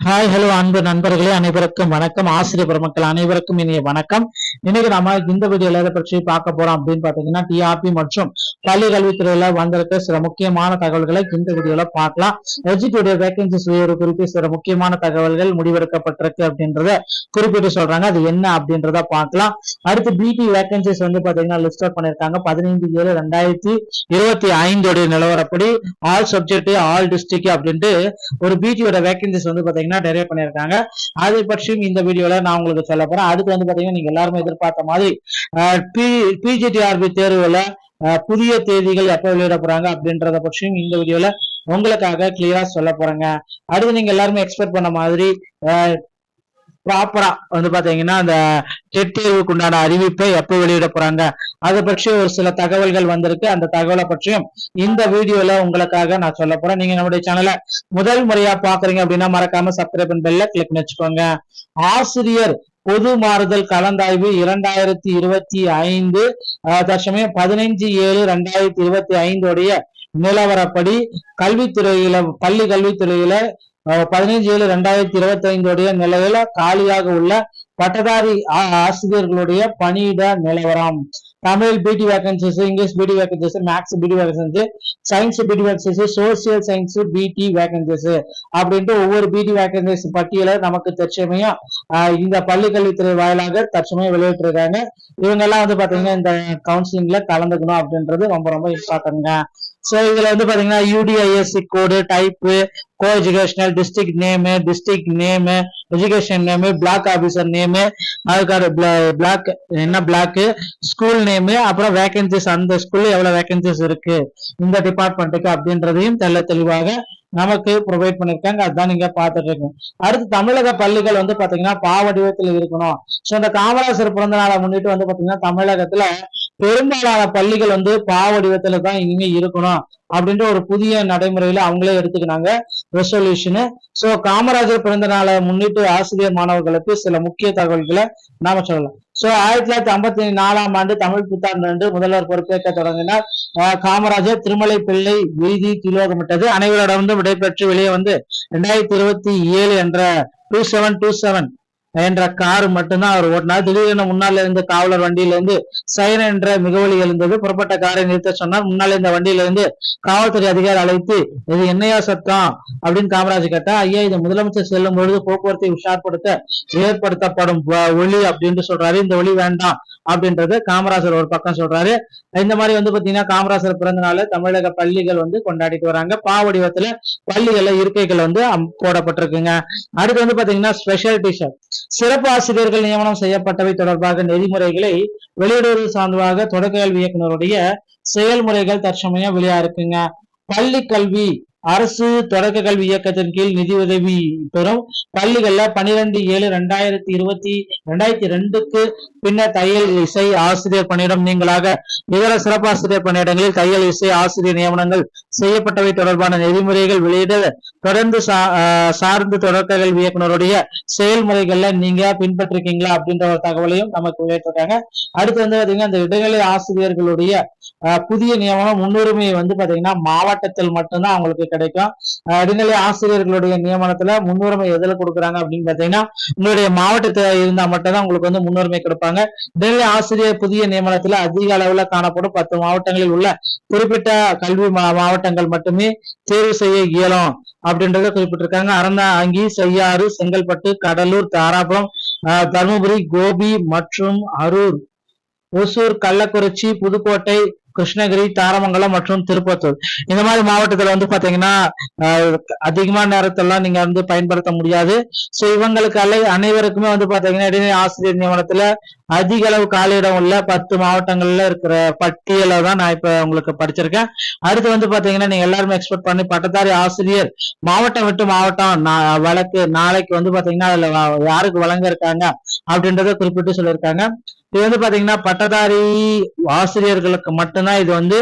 Hi hello அன்பு நண்பர்களே அனைவருக்கும் வணக்கம். ஆசிரியர் பெருமக்கள் அனைவருக்கும் இனிய வணக்கம். இன்னைக்கு நம்ம இந்த வீடியோல எதை பற்றி பார்க்க போறோம் அப்படின்னு பாத்தீங்கன்னா டிஆர்பி மற்றும் பள்ளி கல்வித்துறையில வந்திருக்க சில முக்கியமான தகவல்களை இந்த வீடியோல பார்க்கலாம். எஜுகேட்டிவ் வேகன்சி உயர்வு குறித்து சில முக்கியமான தகவல்கள் முடிவெடுக்கப்பட்டிருக்கு அப்படின்றத குறிப்பிட்டு சொல்றாங்க. அது என்ன அப்படின்றத பார்க்கலாம். அடுத்து பிடி வேகன்சிஸ் வந்து பாத்தீங்கன்னா லிஸ்ட் அவுட் பண்ணிருக்காங்க பதினைந்து ஏழு ரெண்டாயிரத்தி இருபத்தி ஐந்தோடைய நிலவரப்படி ஆல் சப்ஜெக்ட் ஆல் டிஸ்ட்ரிக்ட் அப்படின்ட்டு ஒரு பிடியோட வேகன்சிஸ் வந்து பாத்தீங்கன்னா டெரைவ் பண்ணியிருக்காங்க. அதை பற்றியும் இந்த வீடியோல நான் உங்களுக்கு சொல்ல போறேன். அதுக்கு வந்து பாத்தீங்கன்னா நீங்க எல்லாருமே எதிர்பார்த்த மாதிரி பிஜிடிஆர்பி தேர்வுல புதிய தேதிகள் எப்ப வெளியிட போறாங்க அப்படின்றத பற்றியும் இந்த வீடியோல உங்களுக்காக கிளியரா சொல்ல போறேங்க. அடுத்து நீங்க எல்லாருமே எக்ஸ்பெக்ட் பண்ண மாதிரி ப்ராப்பரா வந்து பாத்தீங்கன்னா அந்த டெட் தேர்வுக்கு உண்டான அறிவிப்பை எப்ப வெளியிட போறாங்க? அதை பற்றி ஒரு சில தகவல்கள் வந்திருக்கு. அந்த தகவலை பற்றியும் இந்த வீடியோல உங்களுக்காக நான் சொல்ல போறேன். நீங்க நம்முடைய சேனலை முதல் முறையா பாக்குறீங்க அப்படின்னா மறக்காம சப்ஸ்கிரைப் பெல்ல கிளிக் வச்சுக்கோங்க ஆசிரியர் பொது மாறுதல் கலந்தாய்வு இரண்டாயிரத்தி இருபத்தி ஐந்து தசமயம் பதினைஞ்சு ஏழு ரெண்டாயிரத்தி இருபத்தி ஐந்தோடைய நிலவரப்படி கல்வித்துறையில பள்ளி கல்வித்துறையில பதினைஞ்சு ஏழு ரெண்டாயிரத்தி இருபத்தி ஐந்துடைய நிலையில காலியாக உள்ள பட்டதாரி ஆசிரியர்களுடைய பணியிட நிலவரம். Tamil BT vacancies English BT vacancies maths BT vacancies science BT vacancies social science BT vacancies அப்படின்ட்டு ஒவ்வொரு பிடி வேகன்சிஸ் பட்டியலை நமக்கு தற்சமயம் இந்த பள்ளிக்கல்வித்துறை வாயிலாக தற்சமயம் வெளியிட்டிருக்காங்க. இவங்க எல்லாம் வந்து பாத்தீங்கன்னா இந்த கவுன்சிலிங்ல கலந்துக்கணும் அப்படின்றது ரொம்ப ரொம்ப இம்பார்ட்டன்ட்ங்க. சோ இதுல வந்து பாத்தீங்கன்னா UDISE code type coeducational district name district name education name block officer name அதுக்கான பிளாக் என்ன பிளாக் ஸ்கூல் நேமு அப்புறம் வேகன்சிஸ் அந்த ஸ்கூல்ல எவ்வளவு வேகன்சிஸ் இருக்கு இந்த டிபார்ட்மெண்ட்டுக்கு அப்படின்றதையும் தெள்ள தெளிவாக நமக்கு ப்ரொவைட் பண்ணிருக்காங்க. அதுதான் நீங்க பார்த்துட்டு இருக்கீங்க. அடுத்து தமிழக பள்ளிகள் வந்து பாத்தீங்கன்னா பாவடிவத்தில் இருக்கணும். சோ இந்த காமராசர் பிறந்த நாளை முன்னிட்டு வந்து பாத்தீங்கன்னா தமிழகத்துல பெரும்பாலான பள்ளிகள் வந்து பாவடிவத்துல தான் இனிமே இருக்கணும் அப்படின்ற ஒரு புதிய நடைமுறையில அவங்களே எடுத்துக்கினாங்க ரெசல்யூஷனு சோ காமராஜர் பிறந்த நாளை முன்னிட்டு ஆசிரியர் மாணவர்களுக்கு சில முக்கிய தகவல்களை நாம சொல்லலாம். சோ ஆயிரத்தி தொள்ளாயிரத்தி ஐம்பத்தி நாலாம் ஆண்டு தமிழ் புத்தாண்டு அன்று முதல்வர் பொறுப்பேற்க தொடங்கினார். காமராஜர் திருமலை பிள்ளை வீதி திலோகமிட்டது. வந்து விடைபெற்று வெளியே வந்து ரெண்டாயிரத்தி இருபத்தி ஏழு என்ற டூ செவன் டூ செவன் என்ற கார் மட்டும்தான் அவர் ஓட்டினார். திடீரென முன்னால இருந்த காவலர் வண்டியில இருந்து சைரன் என்ற மிகவலி எழுந்தது. புறப்பட்ட காரை நிறுத்த சொன்னார். முன்னால இந்த வண்டியில இருந்து காவல்துறை அதிகாரி அழைத்து இது என்னையா சத்தம்? அப்படின்னு காமராஜ் கேட்டா ஐயா இது முதலமைச்சர் செல்லும் பொழுது போக்குவரத்தை உஷார்படுத்த ஏற்படுத்தப்படும் ஒளி அப்படின்னு சொல்றாரு. இந்த ஒளி வேண்டாம் அப்படின்றது காமராஜர் ஒரு பக்கம் சொல்றாரு. இந்த மாதிரி வந்து பாத்தீங்கன்னா காமராஜர் பிறந்த நாள் தமிழக பள்ளிகள் வந்து கொண்டாடிட்டு வராங்க. பாவடிவத்துல பள்ளிகள்ல இருக்கைகள் வந்து போடப்பட்டிருக்குங்க. அடுத்து வந்து பாத்தீங்கன்னா ஸ்பெஷல் டிஷர்ட் சிறப்பு ஆசிரியர்கள் நியமனம் செய்யப்பட்டவை தொடர்பாக நெறிமுறைகளை வெளியிடுவது சார்ந்ததாக தொடக்க கல்வி இயக்குனருடைய செயல்முறைகள் தற்சமயம் வெளியா இருக்குங்க பள்ளி கல்வி அரசு தொடக்க கல்வி இயக்கத்தின் கீழ் நிதி உதவி பெறும் பள்ளிகள்ல பன்னிரெண்டு ஏழு ரெண்டாயிரத்தி இருபத்தி ரெண்டாயிரத்தி ரெண்டுக்கு பின்னர் தையல் இசை ஆசிரியர் பணியிடம் நீங்களாக இதர சிறப்பாசிரியர் பணியிடங்களில் தையல் இசை ஆசிரியர் நியமனங்கள் செய்யப்பட்டவை தொடர்பான நெறிமுறைகள் வெளியிட தொடர்ந்து சா- சார்ந்து தொடக்க கல்வி இயக்குனருடைய செயல்முறைகள்ல நீங்க பின்பற்றிருக்கீங்களா அப்படின்ற ஒரு தகவலையும் நமக்கு வெளியிட்டிருக்காங்க. அடுத்து வந்து பாத்தீங்கன்னா இந்த இடைநிலை ஆசிரியர்களுடைய புதிய நியமனம் முன்னுரிமை வந்து பாத்தீங்கன்னா மாவட்டத்தில் மட்டும்தான் அவங்களுக்கு கிடைக்கும். இடைநிலை ஆசிரியர்களுடைய நியமனத்துல முன்னுரிமை எதுல கொடுக்குறாங்க அப்படின்னு பாத்தீங்கன்னா உங்களுடைய மாவட்டத்துல இருந்தா மட்டும்தான் உங்களுக்கு வந்து முன்னுரிமை கொடுப்பாங்க. இடைநிலை ஆசிரியர் புதிய நியமனத்துல அதிக அளவுல காணப்படும் பத்து மாவட்டங்களில் உள்ள குறிப்பிட்ட கல்வி மா- மாவட்டங்கள் மட்டுமே தேர்வு செய்ய இயலும் அப்படின்றத குறிப்பிட்டிருக்காங்க. அறந்தாங்கி செய்யாறு செங்கல்பட்டு கடலூர் தாராபுரம் தருமபுரி கோபி மற்றும் அரூர். ஒசூர் கள்ளக்குறிச்சி புதுக்கோட்டை கிருஷ்ணகிரி தாரமங்கலம் மற்றும் திருப்பத்தூர். இந்த மாதிரி மாவட்டத்துல வந்து பாத்தீங்கன்னா அதிகமான நேரத்தெல்லாம் நீங்க வந்து பயன்படுத்த முடியாது. சோ இவங்களுக்கு அல்ல அனைவருக்குமே வந்து பாத்தீங்கன்னா இடைநிலை ஆசிரியர் நியமனத்துல அதிக அளவு காலியிடம் உள்ள பத்து மாவட்டங்கள்ல இருக்கிற பட்டியலை தான் நான் இப்ப உங்களுக்கு படிச்சிருக்கேன். அடுத்து வந்து பாத்தீங்கன்னா நீங்க எல்லாருமே எக்ஸ்பெக்ட் பண்ணி பட்டதாரி ஆசிரியர் மாவட்டம் விட்டு மாவட்டம் வழக்கு நாளைக்கு வந்து பாத்தீங்கன்னா அதுல யாருக்கு வழங்க இருக்காங்க அப்படின்றத குறிப்பிட்டு சொல்லியிருக்காங்க. இது வந்து பாத்தீங்கன்னா பட்டதாரி ஆசிரியர்களுக்கு மட்டும்தான் இது வந்து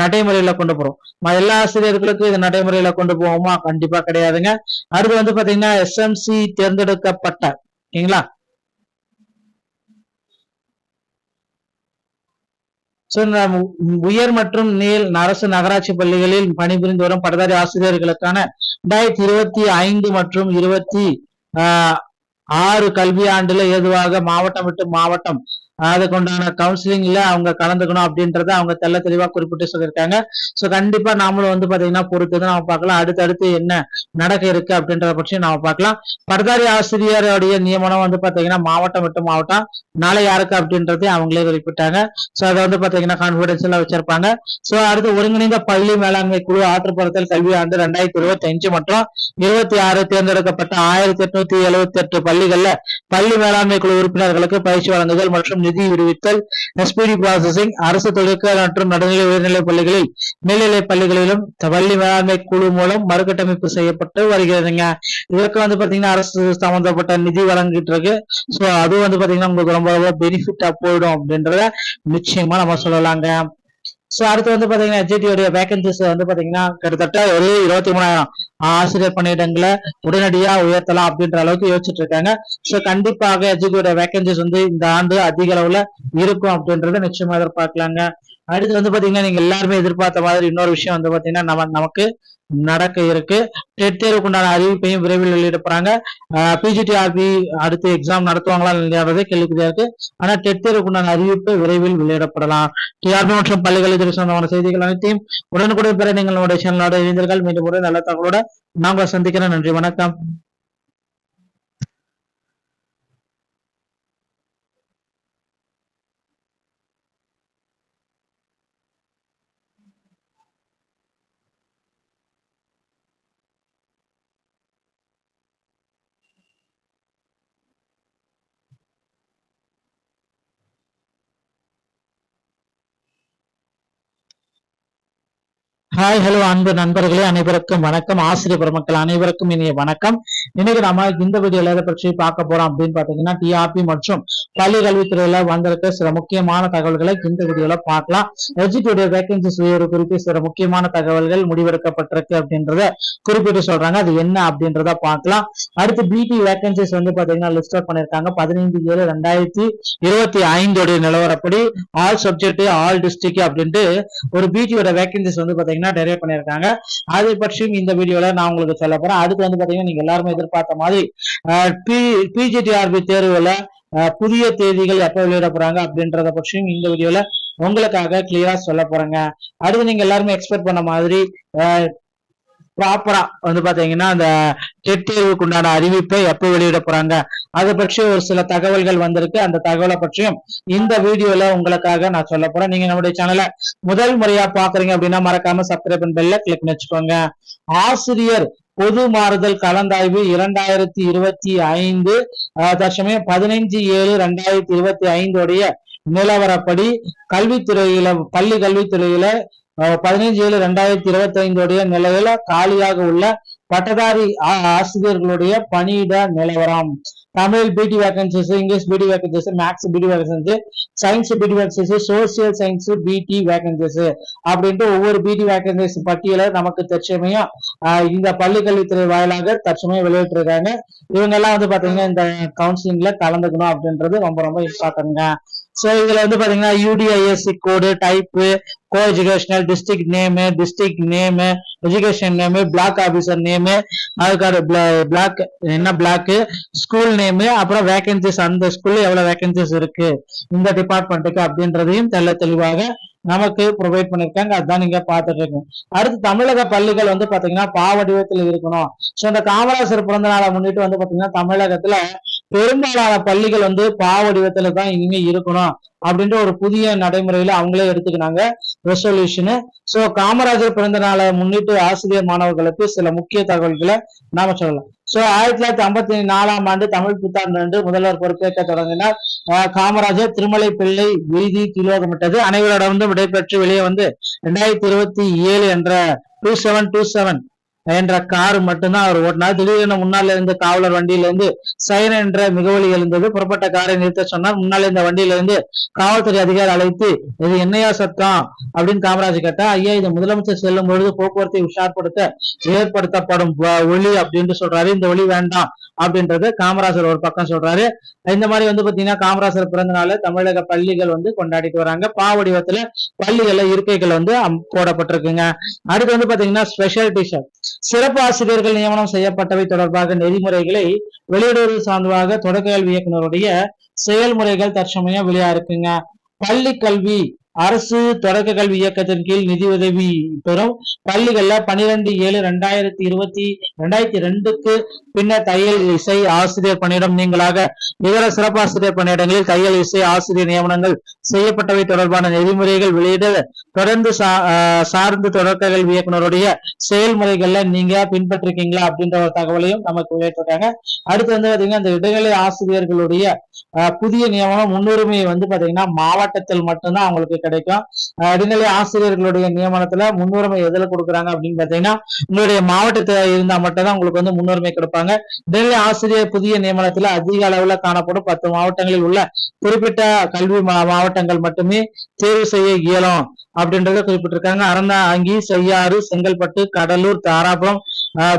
நடைமுறையில கொண்டு போறோம். எல்லா ஆசிரியர்களுக்கும் இது நடைமுறையில கொண்டு போவோமா? கண்டிப்பா கிடையாதுங்க. அடுத்து வந்து பாத்தீங்கன்னா எஸ்எம்சி தேர்ந்தெடுக்கப்பட்ட ஓகேங்களா? ஸோ உயர் மற்றும் நீல் அரசு நகராட்சி பள்ளிகளில் பணிபுரிந்து வரும் பட்டதாரி ஆசிரியர்களுக்கான ரெண்டாயிரத்தி இருபத்தி ஐந்து மற்றும் இருபத்தி ஆஹ், ஆறு கல்வியாண்டுல ஏதுவாக மாவட்டம் விட்டு மாவட்டம் அதுக்குண்டான கவுன்சிலிங்ல அவங்க கலந்துக்கணும் அப்படின்றத அவங்க தெள்ள தெளிவா குறிப்பிட்டு சொல்லியிருக்காங்க. ஸோ கண்டிப்பா நாமளும் வந்து பாத்தீங்கன்னா பொறுத்து நாம பார்க்கலாம். அடுத்தடுத்து என்ன நடக்க இருக்கு அப்படின்றத பற்றி நாம பார்க்கலாம். பர்தாரி ஆசிரியருடைய நியமனம் வந்து பாத்தீங்கன்னா மாவட்டம் விட்டு மாவட்டம் நாளை யாருக்கு அப்படின்றதையும் அவங்களே குறிப்பிட்டாங்க. ஸோ அதை வந்து பாத்தீங்கன்னா கான்பிடன்ஸ்ல வச்சிருப்பாங்க. ஸோ அடுத்து ஒருங்கிணைந்த பள்ளி மேலாண்மை குழு ஆற்றுப்புறத்தில் கல்வி ஆண்டு ரெண்டாயிரத்தி இருபத்தி அஞ்சு மற்றும் இருபத்தி ஆறு தேர்ந்தெடுக்கப்பட்ட ஆயிரத்தி எட்நூத்தி எழுபத்தி எட்டு பள்ளிகள்ல பள்ளி மேலாண்மை குழு உறுப்பினர்களுக்கு பயிற்சி வழங்குதல் மற்றும் நிதி விடுவித்தல் எஸ்பிடி ப்ராசஸிங் அரசு தொழிற்க மற்றும் நடுநிலை உயர்நிலைப் பள்ளிகளில் மேல்நிலை பள்ளிகளிலும் பள்ளி மேலாண்மை குழு மூலம் மறுகட்டமைப்பு செய்யப்பட்டு வருகிறதுங்க. இதற்கு வந்து பாத்தீங்கன்னா அரசு சம்பந்தப்பட்ட நிதி வழங்கிட்டு இருக்கு ஸோ அது வந்து பாத்தீங்கன்னா உங்களுக்கு ரொம்ப ரொம்ப பெனிஃபிட்டா போயிடும் அப்படின்றத நிச்சயமா நம்ம சொல்லலாங்க. ஸோ அடுத்து வந்து பாத்தீங்கன்னா எஜிடியோடைய வேகன்சிஸ் வந்து பாத்தீங்கன்னா கிட்டத்தட்ட ஒரு இருபத்தி மூணாயிரம். ஆசிரியர் பணியிடங்களை உடனடியா உயர்த்தலாம் அப்படின்ற அளவுக்கு யோசிச்சுட்டு இருக்காங்க. ஸோ கண்டிப்பாக எஜிடியோட வேகன்சிஸ் வந்து இந்த ஆண்டு அதிக அளவுல இருக்கும் அப்படின்றத நிச்சயமா எதிர்பார்க்கலாங்க. அடுத்து வந்து பாத்தீங்கன்னா நீங்க எல்லாருமே எதிர்பார்த்த மாதிரி இன்னொரு விஷயம் வந்து பாத்தீங்கன்னா நம்ம நமக்கு நடக்க இருக்கு. டெட் தேர்வுக்குண்டான அறிவிப்பையும் விரைவில் வெளியிட போறாங்க. பிஜிடிஆர்பி அடுத்து எக்ஸாம் நடத்துவாங்களா இல்லையாவது கேள்விக்குறியா இருக்கு. ஆனா டெட் தேர்வுக்குண்டான அறிவிப்பு விரைவில் வெளியிடப்படலாம் டிஆர்பி மற்றும் பள்ளிகள் சொந்தமான செய்திகள் அனைத்தையும் உடனுக்குடன் பெற நீங்கள் நம்முடைய சேனலோட இணைந்தீர்கள் மீண்டும் ஒரு நல்ல தகவலோட நாங்கள் சந்திக்கிறேன் நன்றி வணக்கம். ஹாய் ஹலோ அன்பு நண்பர்களே அனைவருக்கும் வணக்கம். ஆசிரியர் பெருமக்கள் அனைவருக்கும் இனிய வணக்கம். இன்னைக்கு நம்ம இந்த வீடியோல எதை பற்றி பார்க்க போறோம் அப்படின்னு பாத்தீங்கன்னா டிஆர்பி மற்றும் பள்ளி கல்வித்துறையில வந்திருக்க சில முக்கியமான தகவல்களை இந்த வீடியோல பார்க்கலாம். எஜிடியுடைய வேகன்சிஸ் உயர்வு குறித்து சில முக்கியமான தகவல்கள் முடிவெடுக்கப்பட்டிருக்கு அப்படின்றத குறிப்பிட்டு சொல்றாங்க. அது என்ன அப்படின்றத பார்க்கலாம். அடுத்து பிடி வேகன்சிஸ் வந்து பாத்தீங்கன்னா லிஸ்ட் அவுட் பண்ணிருக்காங்க பதினைந்து ஏழு ரெண்டாயிரத்தி இருபத்தி ஐந்தோடைய நிலவரப்படி ஆல் சப்ஜெக்ட் ஆல் டிஸ்ட்ரிக்ட் அப்படின்ட்டு ஒரு பிடியோட வேகன்சிஸ் வந்து பாத்தீங்கன்னா டெரைவ் பண்ணியிருக்காங்க அதை பற்றியும் இந்த வீடியோல நான் உங்களுக்கு சொல்ல போறேன். அதுக்கு வந்து பாத்தீங்கன்னா நீங்க எல்லாருமே எதிர்பார்த்த மாதிரி பிஜிடிஆர்பி தேர்வுல புதிய தேதிகள் எப்ப வெளியிட போறாங்க அப்படின்றத பற்றியும் இந்த வீடியோல உங்களுக்காக கிளியரா சொல்ல போறேங்க. அடுத்து நீங்க எல்லாருமே எக்ஸ்பெக்ட் பண்ண மாதிரி ப்ராப்பரா வந்து பாத்தீங்கன்னா அந்த டெட் தேர்வுக்கு உண்டான அறிவிப்பை எப்போ வெளியிட போறாங்க? அதை பற்றி ஒரு சில தகவல்கள் வந்திருக்கு. அந்த தகவலை பற்றியும் இந்த வீடியோல உங்களுக்காக நான் சொல்ல போறேன். நீங்க நம்முடைய சேனலை முதல் முறையா பாக்குறீங்க அப்படின்னா மறக்காம சப்ஸ்கிரைப் பெல்ல கிளிக் வச்சுக்கோங்க ஆசிரியர் பொது மாறுதல் கலந்தாய்வு இரண்டாயிரத்தி இருபத்தி ஐந்து தற்சமயம் பதினைஞ்சு ஏழு ரெண்டாயிரத்தி இருபத்தி ஐந்தோடைய நிலவரப்படி கல்வித்துறையில பள்ளி கல்வித்துறையில பதினைஞ்சு ஏழு ரெண்டாயிரத்தி இருபத்தி ஐந்துடைய நிலையில காலியாக உள்ள பட்டதாரி ஆ- ஆசிரியர்களுடைய பணியிட நிலவரம். Tamil BT vacancies English BT vacancies maths BT vacancies science BT vacancies social science BT vacancies அப்படின்ட்டு ஒவ்வொரு பிடி வேகன்சிஸ் பட்டியலை நமக்கு தற்சமயம் ஆஹ், இந்த பள்ளி கல்வித்துறை வாயிலாக தற்சமயம் வெளியிட்டிருக்காங்க. இவங்க எல்லாம் வந்து பாத்தீங்கன்னா இந்த கவுன்சிலிங்ல கலந்துக்கணும் அப்படின்றது ரொம்ப ரொம்ப இம்பார்ட்டன்ங்க ஸோ இதுல வந்து பாத்தீங்கன்னா UDISE code type coeducational district name district name education name block officer name அதுக்கான பிளாக் என்ன பிளாக்கு ஸ்கூல் நேமு அப்புறம் வேகன்சிஸ் அந்த ஸ்கூல்ல எவ்வளவு வேகன்சிஸ் இருக்கு இந்த டிபார்ட்மெண்ட்டுக்கு அப்படின்றதையும் தெல்ல தெளிவாக நமக்கு ப்ரொவைட் பண்ணிருக்காங்க. அதான் நீங்க பார்த்துட்டு இருக்கீங்க அடுத்து தமிழக பள்ளிகள் வந்து பாத்தீங்கன்னா பாவடிவத்தில் இருக்கணும். ஸோ இந்த காமராசர் பிறந்த நாளை முன்னிட்டு வந்து பாத்தீங்கன்னா தமிழகத்துல பெரும்பாலான பள்ளிகள் வந்து பாவடிவத்துல தான் இனிமே இருக்கணும் அப்படின்ற ஒரு புதிய நடைமுறையில அவங்களே எடுத்துக்கினாங்க. ரெசல்யூஷனு ஸோ காமராஜர் பிறந்த நாளை முன்னிட்டு ஆசிரியர் மாணவர்களுக்கு சில முக்கிய தகவல்களை நாம சொல்லலாம். ஸோ ஆயிரத்தி தொள்ளாயிரத்தி ஐம்பத்தி நாலாம் ஆண்டு தமிழ் புத்தாண்டு அன்று முதல்வர் பொறுப்பேற்க தொடங்கினார். காமராஜர் திருமலை பிள்ளை வீதி திலோகமிட்டது. அனைவரோட வந்து விடைபெற்று வெளியே வந்து ரெண்டாயிரத்தி இருபத்தி ஏழு என்ற டூ செவன் டூ செவன் என்ற கார் மட்டும்தான் அவர் ஓட்டினார். திடீரென முன்னால இருந்து காவலர் வண்டியில இருந்து சைரன் என்ற மிகவழி எழுந்தது. புறப்பட்ட காரை நிறுத்த சொன்னார். முன்னால இந்த வண்டியில இருந்து காவல்துறை அதிகாரி அழைத்து இது என்னையா சத்தம்? அப்படின்னு காமராஜ் கேட்டா ஐயா இது முதலமைச்சர் செல்லும் பொழுது போக்குவரத்தை உஷார்படுத்த ஏற்படுத்தப்படும் ஒளி அப்படின்னு அப்படின்ட்டு சொல்றாரு. இந்த ஒளி வேண்டாம் அப்படின்றது காமராஜர் ஒரு பக்கம் சொல்றாரு. இந்த மாதிரி வந்து பாத்தீங்கன்னா காமராஜர் பிறந்த தமிழக பள்ளிகள் வந்து கொண்டாடிட்டு வராங்க. பாவடிவத்துல பள்ளிகள்ல இருக்கைகள் வந்து அம்- போடப்பட்டிருக்குங்க. அடுத்து வந்து பாத்தீங்கன்னா ஸ்பெஷல் டிஷர்ட் சிறப்பு ஆசிரியர்கள் நியமனம் செய்யப்பட்டவை தொடர்பாக நெறிமுறைகளை வெளியிடுவது சார்ந்ததாக தொடக்க கல்வி இயக்குனருடைய செயல்முறைகள் தற்சமயம் வெளியா இருக்குங்க பள்ளி கல்வி அரசு தொடக்க கல்வி இயக்கத்தின் கீழ் நிதி உதவி பெறும். பள்ளிகள்ல பன்னிரெண்டு ஏழு ரெண்டாயிரத்தி இருபத்தி ரெண்டாயிரத்தி ரெண்டுக்கு பின்னர் தையல் இசை ஆசிரியர் பணியிடம் நீங்களாக இதர சிறப்பாசிரியர் பணியிடங்களில் தையல் இசை ஆசிரியர் நியமனங்கள் செய்யப்பட்டவை தொடர்பான நெறிமுறைகள் வெளியிட தொடர்ந்து சா- சார்ந்து தொடக்க கல்வி இயக்குனருடைய செயல்முறைகள்ல நீங்க பின்பற்றிருக்கீங்களா அப்படின்ற ஒரு தகவலையும் நமக்கு வெளியிட்டிருக்காங்க. அடுத்து வந்து பாத்தீங்கன்னா இந்த இடைநிலை ஆசிரியர்களுடைய புதிய நியமனம் முன்னுரிமை வந்து பாத்தீங்கன்னா மாவட்டத்தில் மட்டும்தான் அவங்களுக்கு கிடைக்கும். இடைநிலை ஆசிரியர்களுடைய நியமனத்துல முன்னுரிமை எதுல கொடுக்குறாங்க அப்படின்னு பாத்தீங்கன்னா உங்களுடைய மாவட்டத்துல இருந்தா மட்டும்தான் உங்களுக்கு வந்து முன்னுரிமை கொடுப்பாங்க. இடைநிலை ஆசிரியர் புதிய நியமனத்துல அதிக அளவுல காணப்படும் பத்து மாவட்டங்களில் உள்ள குறிப்பிட்ட கல்வி மாவட்டங்கள் மட்டுமே தேர்வு செய்ய இயலும் அப்படின்றத குறிப்பிட்டிருக்காங்க. அறந்தாங்கி செய்யாறு செங்கல்பட்டு கடலூர் தாராபுரம்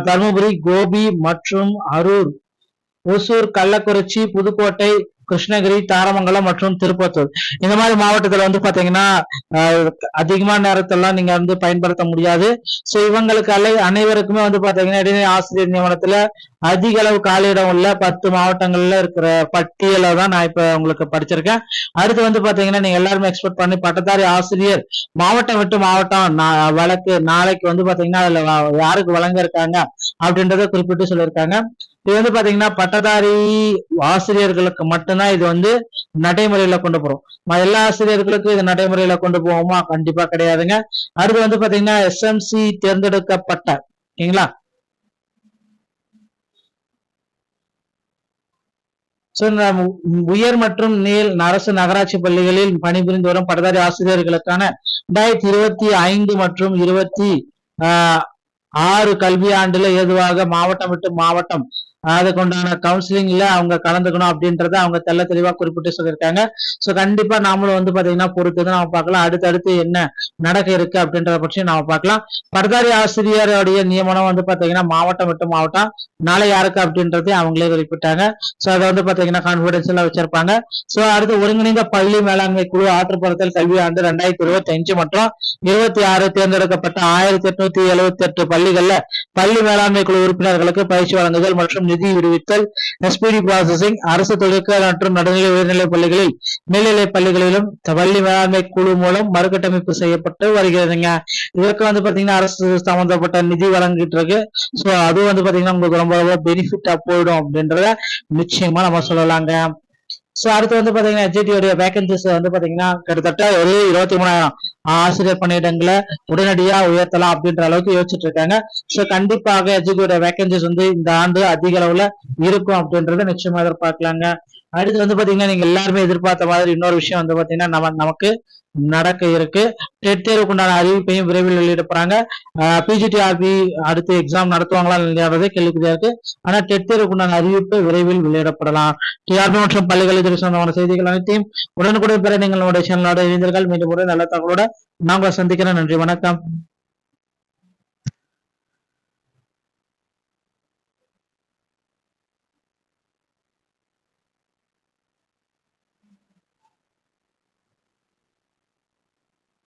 தருமபுரி கோபி மற்றும் அரூர். ஒசூர் கள்ளக்குறிச்சி புதுக்கோட்டை கிருஷ்ணகிரி தாரமங்கலம் மற்றும் திருப்பத்தூர். இந்த மாதிரி மாவட்டத்துல வந்து பாத்தீங்கன்னா ஆஹ் அதிகமான நேரத்தெல்லாம் நீங்க வந்து பயன்படுத்த முடியாது. சோ இவங்களுக்கு அல்ல அனைவருக்குமே வந்து பாத்தீங்கன்னா இடைநிலை ஆசிரியர் நியமனத்துல அதிக அளவு காலியிடம் உள்ள பத்து மாவட்டங்கள்ல இருக்கிற பட்டியலை தான் நான் இப்ப உங்களுக்கு படிச்சிருக்கேன். அடுத்து வந்து பாத்தீங்கன்னா நீங்க எல்லாருமே எக்ஸ்பெக்ட் பண்ணி பட்டதாரி ஆசிரியர் மாவட்டம் விட்டு மாவட்டம் வழக்கு நாளைக்கு வந்து பாத்தீங்கன்னா அதுல யாருக்கு வழங்க இருக்காங்க அப்படின்றத குறிப்பிட்டு சொல்லியிருக்காங்க. இது வந்து பாத்தீங்கன்னா பட்டதாரி ஆசிரியர்களுக்கு மட்டும்தான் இது வந்து நடைமுறையில கொண்டு போறோம். எல்லா ஆசிரியர்களுக்கும் இது நடைமுறையில கொண்டு போவோமா? கண்டிப்பா கிடையாதுங்க. அடுத்து வந்து பாத்தீங்கன்னா எஸ்எம்சி தேர்ந்தெடுக்கப்பட்ட ஓகேங்களா? உயர் மற்றும் நீல் அரசு நகராட்சி பள்ளிகளில் பணிபுரிந்து வரும் பட்டதாரி ஆசிரியர்களுக்கான ரெண்டாயிரத்தி இருபத்தி ஐந்து மற்றும் இருபத்தி ஆஹ், ஆறு கல்வியாண்டுல ஏதுவாக மாவட்டம் விட்டு மாவட்டம் அதுக்குண்டான கவுன்சிலிங்ல அவங்க கலந்துக்கணும் அப்படின்றத அவங்க தெல்ல தெளிவா குறிப்பிட்டு சொல்லியிருக்காங்க. சோ கண்டிப்பா நாமளும் வந்து பாத்தீங்கன்னா பொறுத்து தான் நாம பார்க்கலாம். அடுத்தடுத்து என்ன நடக்க இருக்கு அப்படின்றத பற்றி நாம பார்க்கலாம். பர்தாரி ஆசிரியருடைய நியமனம் வந்து பாத்தீங்கன்னா மாவட்டம் விட்டு மாவட்டம் நாளை யாருக்கு அப்படின்றதையும் அவங்களே குறிப்பிட்டாங்க சோ அதை வந்து பாத்தீங்கன்னா கான்பிடன்ஸ்ல வச்சிருப்பாங்க. சோ அடுத்து ஒருங்கிணைந்த பள்ளி மேலாண்மை குழு ஆற்றுப்புறத்தில் கல்வி ஆண்டு ரெண்டாயிரத்தி இருபத்தி அஞ்சு மற்றும் இருபத்தி ஆறு தேர்ந்தெடுக்கப்பட்ட ஆயிரத்தி எட்நூத்தி எழுபத்தி எட்டு பள்ளிகள்ல பள்ளி மேலாண்மை குழு உறுப்பினர்களுக்கு பயிற்சி வழங்குதல் மற்றும் நிதி விடுவித்தல். எஸ்பிடி ப்ராசஸிங் அரசு தொழிற்க மற்றும் நடுநிலை உயர்நிலை பள்ளிகளில் மேல்நிலை பள்ளிகளிலும் பள்ளி மேலாண்மை குழு மூலம் மறுகட்டமைப்பு செய்யப்பட்டு வருகிறதுங்க. இதற்கு வந்து பாத்தீங்கன்னா அரசு சம்பந்தப்பட்ட நிதி வழங்கிட்டு இருக்கு. சோ அது வந்து பாத்தீங்கன்னா உங்களுக்கு ரொம்ப ரொம்ப பெனிஃபிட்டா போயிடும் அப்படின்றத நிச்சயமா நம்ம சொல்லலாங்க. சோ அடுத்து வந்து பாத்தீங்கன்னா HET வேகன்சிஸ் வந்து பாத்தீங்கன்னா கிட்டத்தட்ட ஒரு இருபத்தி மூணாயிரம் ஆசிரியர் பணியிடங்களை உடனடியா உயர்த்தலாம் அப்படின்ற அளவுக்கு யோசிச்சுட்டு இருக்காங்க. சோ கண்டிப்பாக HET வேகன்சிஸ் வந்து இந்த ஆண்டு அதிக அளவுல இருக்கும் அப்படின்றத நிச்சயமா எதிர்பார்க்கலாங்க. அடுத்து வந்து பாத்தீங்கன்னா நீங்க எல்லாருமே எதிர்பார்த்த மாதிரி இன்னொரு விஷயம் வந்து பாத்தீங்கன்னா நம்ம நமக்கு நடக்க இருக்கு. டெட் தேர்வுக்குண்டான அறிவிப்பையும் விரைவில் வெளியிட போறாங்க. பிஜிடிஆர்பி அடுத்து எக்ஸாம் நடத்துவாங்களா இல்லையாவது கேள்விக்குறியா இருக்கு. ஆனா டெட் தேர்வுக்கு உண்டான அறிவிப்பு விரைவில் வெளியிடப்படலாம். டிஆர்பி மற்றும் பள்ளிகள் சொந்தமான செய்திகள் அனைத்தையும் உடனுக்குடன் பெற நீங்கள் நம்முடைய சேனலோட இணைந்தீர்கள் மீண்டும் ஒரு நல்ல தகவலோட நாங்கள் சந்திக்கிறேன் நன்றி வணக்கம்.